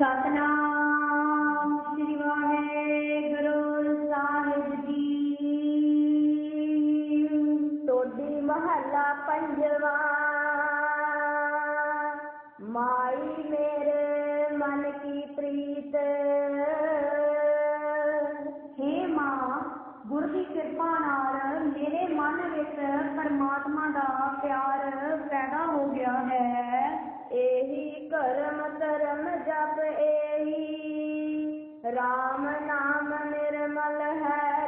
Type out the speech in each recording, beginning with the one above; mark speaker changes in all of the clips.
Speaker 1: माई मेरे मन
Speaker 2: की प्रीत। हे माँ, गुरु कृपा नाल मेरे मन विच परमात्मा का प्यार पैदा हो गया
Speaker 1: है। एही करम करम जप एही। राम नाम निर्मल है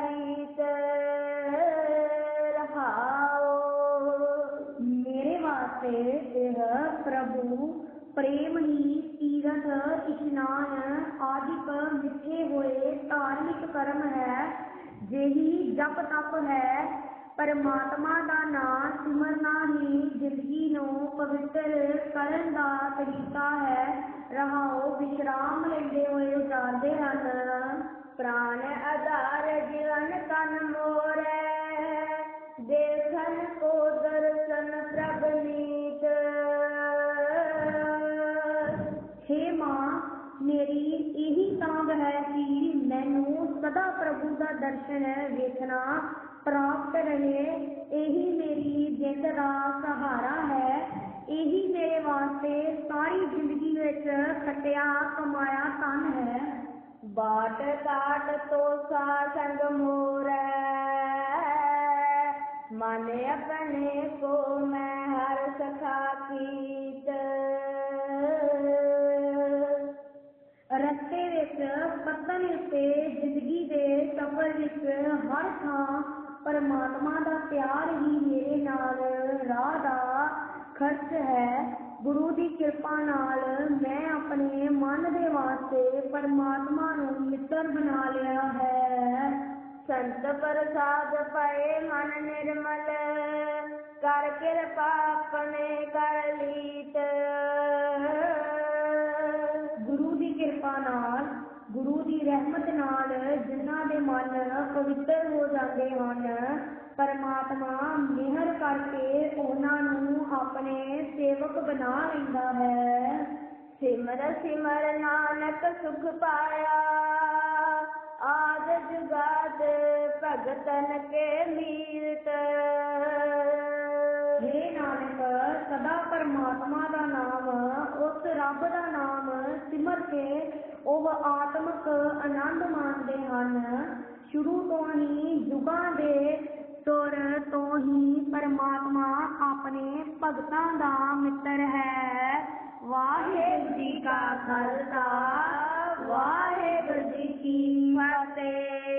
Speaker 1: मेरे
Speaker 2: वास्ते यह प्रभु, प्रेम ही, तीरथ स्नान आदि पर मिठे हुए धार्मिक कर्म है। यही जप तप है ਪਰਮਾਤਮਾ ਦਾ ਨਾਮ ਸਿਮਰਨਾ ਹੀ ਜ਼ਿੰਦਗੀ ਨੂੰ ਪਵਿੱਤਰ ਕਰਨ ਦਾ ਤਰੀਕਾ ਹੈ ਰਹਾਓ ਵਿਸ਼ਰਾਮ ਲੈਂਦੇ ਹੋਏ ਉਜਾਰਦੇ ਹਨ
Speaker 1: ਪ੍ਰਾਨ ਆਧਾਰ ਜੀਵਨ ਤਨ ਮੋਰੇ ਦੇਖਨ ਕੋ ਦਰਸ਼ਨ ਪ੍ਰਭ ਨੀਤ
Speaker 2: ਹੇ ਮਾਂ ਮੇਰੀ ਇਹੀ ਤਾਂਗ ਹੈ ਕਿ ਮੈਨੂੰ ਸਦਾ ਪ੍ਰਭੂ ਦਾ ਦਰਸ਼ਨ ਵੇਖਣਾ ਪ੍ਰਾਪਤ ਰਹੇ ਇਹੀ ਮੇਰੀ ਜਿੰਦ ਦਾ ਸਹਾਰਾ ਹੈ ਇਹੀ ਮੇਰੇ ਵਾਸਤੇ ਸਾਰੀ ਜ਼ਿੰਦਗੀ ਵਿੱਚ ਖਟਿਆ ਕਮਾਇਆ ਧਨ ਹੈ
Speaker 1: बाट काट तो सा संग मोरे मन अपने को मैं हर सखा कीत
Speaker 2: ਰਸਤੇ ਵਿੱਚ ਪਤਨ ਉੱਤੇ ਜ਼ਿੰਦਗੀ ਦੇ ਸਫ਼ਰ ਵਿੱਚ ਹਰ ਥਾਂ ਪਰਮਾਤਮਾ ਦਾ ਪਿਆਰ ਹੀ ਮੇਰੇ ਨਾਲ, ਰਾਹ ਦਾ ਖਰਚ ਹੈ। ਗੁਰੂ ਦੀ ਕਿਰਪਾ ਨਾਲ ਮੈਂ ਆਪਣੇ ਮਨ ਦੇ ਵਾਸਤੇ ਪਰਮਾਤਮਾ ਨੂੰ ਮਿੱਤਰ ਬਣਾ ਲਿਆ ਹੈ।
Speaker 1: ਸੰਤ ਪ੍ਰਸਾਦ ਪਏ ਮਨ ਨਿਰਮਲ, ਕਰ ਕਿਰਪਾ ਆਪਣੇ ਕਰ ਲੀਤ।
Speaker 2: ਗੁਰੂ ਦੀ ਕਿਰਪਾ ਨਾਲ, ਗੁਰੂ ਦੀ ਰਹਿਮਤ ਨਾਲ ਜਿਨ੍ਹਾਂ ਦੇ ਮਨ ਪਵਿੱਤਰ ਹੋ ਜਾਂਦੇ ਹਨ। ਪਰਮਾਤਮਾ ਮਿਹਰ ਕਰਕੇ ਉਹਨਾਂ ਨੂੰ ਆਪਣੇ ਸੇਵਕ ਬਣਾ ਲੈਂਦਾ ਹੈ।
Speaker 1: ਸਿਮਰ ਸਿਮਰ ਨਾਨਕ ਸੁਖ ਪਾਇਆ। ਆਦ ਜੁਗਾਦ ਭਗਤਨ ਕੇ ਮੀਰਤ
Speaker 2: ਹੇ ਨਾਨਕ, ਸਦਾ ਪਰਮਾਤਮਾ ਦਾ ਨਾਮ, ਉਸ ਰੱਬ ਦਾ ਨਾਮ ਸਿਮਰ ਕੇ, ਉਹ ਆਤਮਕ ਆਨੰਦ ਮਾਣਦੇ ਸ਼ੁਰੂ ਤੋਂ ਹੀ ਯੁਗਾਂ ਦੇ ਸੁਰ ਤੋਂ ਹੀ ਪਰਮਾਤਮਾ ਆਪਣੇ ਭਗਤਾਂ ਦਾ ਮਿੱਤਰ ਹੈ ਵਾਹਿਗੁਰੂ ਜੀ ਕਾ ਖਾਲਸਾ ਵਾਹਿਗੁਰੂ ਜੀ ਕੀ ਫਤਿਹ